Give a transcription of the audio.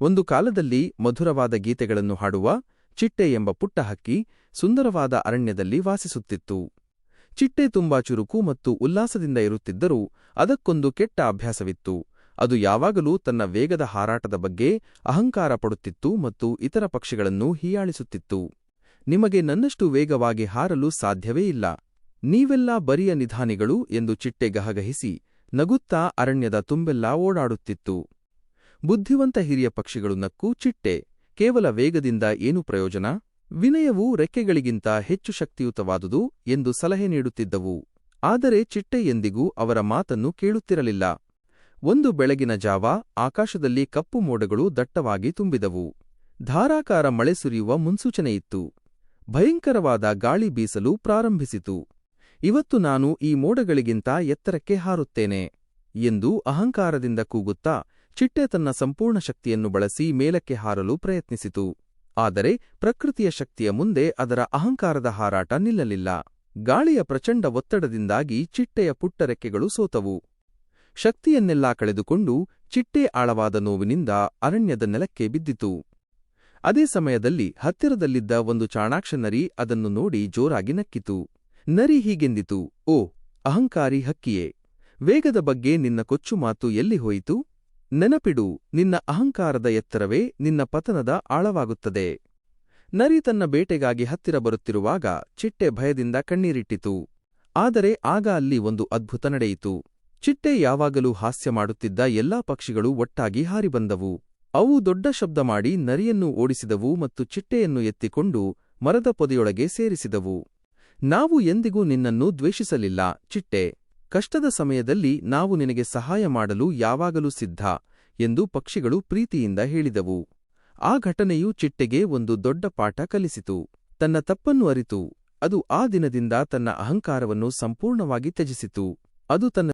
ಒಂದು ಕಾಲದಲ್ಲಿ ಮಧುರವಾದ ಗೀತೆಗಳನ್ನು ಹಾಡುವ ಚಿಟ್ಟೆ ಎಂಬ ಪುಟ್ಟ ಹಕ್ಕಿ ಸುಂದರವಾದ ಅರಣ್ಯದಲ್ಲಿ ವಾಸಿಸುತ್ತಿತ್ತು. ಚಿಟ್ಟೆ ತುಂಬಾ ಚುರುಕು ಮತ್ತು ಉಲ್ಲಾಸದಿಂದ ಇರುತ್ತಿದ್ದರೂ ಅದಕ್ಕೊಂದು ಕೆಟ್ಟ ಅಭ್ಯಾಸವಿತ್ತು. ಅದು ಯಾವಾಗಲೂ ತನ್ನ ವೇಗದ ಹಾರಾಟದ ಬಗ್ಗೆ ಅಹಂಕಾರ ಪಡುತ್ತಿತ್ತು ಮತ್ತು ಇತರ ಪಕ್ಷಿಗಳನ್ನು ಹೀಯಾಳಿಸುತ್ತಿತ್ತು. ನಿಮಗೆ ನನ್ನಷ್ಟು ವೇಗವಾಗಿ ಹಾರಲು ಸಾಧ್ಯವೇ ಇಲ್ಲ. ನೀವೆಲ್ಲ ಬರಿಯ ನಿಧಾನಿಗಳು ಎಂದು ಚಿಟ್ಟೆ ಗಹಗಹಿಸಿ ನಗುತ್ತಾ ಅರಣ್ಯದ ತುಂಬೆಲ್ಲ ಓಡಾಡುತ್ತಿತ್ತು. ಬುದ್ಧಿವಂತ ಹಿರಿಯ ಪಕ್ಷಿಗಳು ನಕ್ಕು ಚಿಟ್ಟೆ, ಕೇವಲ ವೇಗದಿಂದ ಏನು ಪ್ರಯೋಜನ? ವಿನಯವು ರೆಕ್ಕೆಗಳಿಗಿಂತ ಹೆಚ್ಚು ಶಕ್ತಿಯುತವಾದುದು ಎಂದು ಸಲಹೆ ನೀಡುತ್ತಿದ್ದವು. ಆದರೆ ಚಿಟ್ಟೆ ಎಂದಿಗೂ ಅವರ ಮಾತನ್ನು ಕೇಳುತ್ತಿರಲಿಲ್ಲ. ಒಂದು ಬೆಳಗಿನ ಜಾವ ಆಕಾಶದಲ್ಲಿ ಕಪ್ಪು ಮೋಡಗಳು ದಟ್ಟವಾಗಿ ತುಂಬಿದವು. ಧಾರಾಕಾರ ಮಳೆ ಸುರಿಯುವ ಮುನ್ಸೂಚನೆಯಿತ್ತು ಭಯಂಕರವಾದ ಗಾಳಿ ಬೀಸಲು ಪ್ರಾರಂಭಿಸಿತು. ಇವತ್ತು ನಾನು ಈ ಮೋಡಗಳಿಗಿಂತ ಎತ್ತರಕ್ಕೆ ಹಾರುತ್ತೇನೆ ಎಂದು ಅಹಂಕಾರದಿಂದ ಕೂಗುತ್ತಾ ಚಿಟ್ಟೆ ತನ್ನ ಸಂಪೂರ್ಣ ಶಕ್ತಿಯನ್ನು ಬಳಸಿ ಮೇಲಕ್ಕೆ ಹಾರಲು ಪ್ರಯತ್ನಿಸಿತು. ಆದರೆ ಪ್ರಕೃತಿಯ ಶಕ್ತಿಯ ಮುಂದೆ ಅದರ ಅಹಂಕಾರದ ಹಾರಾಟ ನಿಲ್ಲಲಿಲ್ಲ. ಗಾಳಿಯ ಪ್ರಚಂಡ ಒತ್ತಡದಿಂದಾಗಿ ಚಿಟ್ಟೆಯ ಪುಟ್ಟರೆಕ್ಕೆಗಳು ಸೋತವು. ಶಕ್ತಿಯನ್ನೆಲ್ಲಾ ಕಳೆದುಕೊಂಡು ಚಿಟ್ಟೆ ಆಳವಾದ ನೋವಿನಿಂದ ಅರಣ್ಯದ ನೆಲಕ್ಕೆ ಬಿದ್ದಿತು. ಅದೇ ಸಮಯದಲ್ಲಿ ಹತ್ತಿರದಲ್ಲಿದ್ದ ಒಂದು ಚಾಣಾಕ್ಷ ನರಿ ಅದನ್ನು ನೋಡಿ ಜೋರಾಗಿ ನಕ್ಕಿತು. ನರಿ ಹೀಗೆಂದಿತು, ಓ, ಅಹಂಕಾರಿ ಹಕ್ಕಿಯೇ, ವೇಗದ ಬಗ್ಗೆ ನಿನ್ನ ಕೊಚ್ಚು ಮಾತು ಎಲ್ಲಿ ಹೋಯಿತು? ನೆನಪಿಡು, ನಿನ್ನ ಅಹಂಕಾರದ ಎತ್ತರವೇ ನಿನ್ನ ಪತನದ ಆಳವಾಗುತ್ತದೆ. ನರಿ ತನ್ನ ಬೇಟೆಗಾಗಿ ಹತ್ತಿರ ಬರುತ್ತಿರುವಾಗ ಚಿಟ್ಟೆ ಭಯದಿಂದ ಕಣ್ಣೀರಿಟ್ಟಿತು. ಆದರೆ ಆಗ ಅಲ್ಲಿ ಒಂದು ಅದ್ಭುತ ನಡೆಯಿತು. ಚಿಟ್ಟೆ ಯಾವಾಗಲೂ ಹಾಸ್ಯ ಮಾಡುತ್ತಿದ್ದ ಎಲ್ಲಾ ಪಕ್ಷಿಗಳು ಒಟ್ಟಾಗಿ ಹಾರಿಬಂದವು. ಅವು ದೊಡ್ಡ ಶಬ್ದ ಮಾಡಿ ನರಿಯನ್ನು ಓಡಿಸಿದವು ಮತ್ತು ಚಿಟ್ಟೆಯನ್ನು ಎತ್ತಿಕೊಂಡು ಮರದ ಪೊದೆಯೊಳಗೆ ಸೇರಿಸಿದವು. ನಾವು ಎಂದಿಗೂ ನಿನ್ನನ್ನು ದ್ವೇಷಿಸಲಿಲ್ಲ, ಚಿಟ್ಟೆ. ಕಷ್ಟದ ಸಮಯದಲ್ಲಿ ನಾವು ನಿನಗೆ ಸಹಾಯ ಮಾಡಲು ಯಾವಾಗಲೂ ಸಿದ್ಧ ಎಂದು ಪಕ್ಷಿಗಳು ಪ್ರೀತಿಯಿಂದ ಹೇಳಿದವು. ಆ ಘಟನೆಯು ಚಿಟ್ಟೆಗೆ ಒಂದು ದೊಡ್ಡ ಪಾಠ ಕಲಿಸಿತು. ತನ್ನ ತಪ್ಪನ್ನು ಅರಿತು. ಅದು ಆ ದಿನದಿಂದ ತನ್ನ ಅಹಂಕಾರವನ್ನು ಸಂಪೂರ್ಣವಾಗಿ ತ್ಯಜಿಸಿತು. ಅದು ತನ್ನ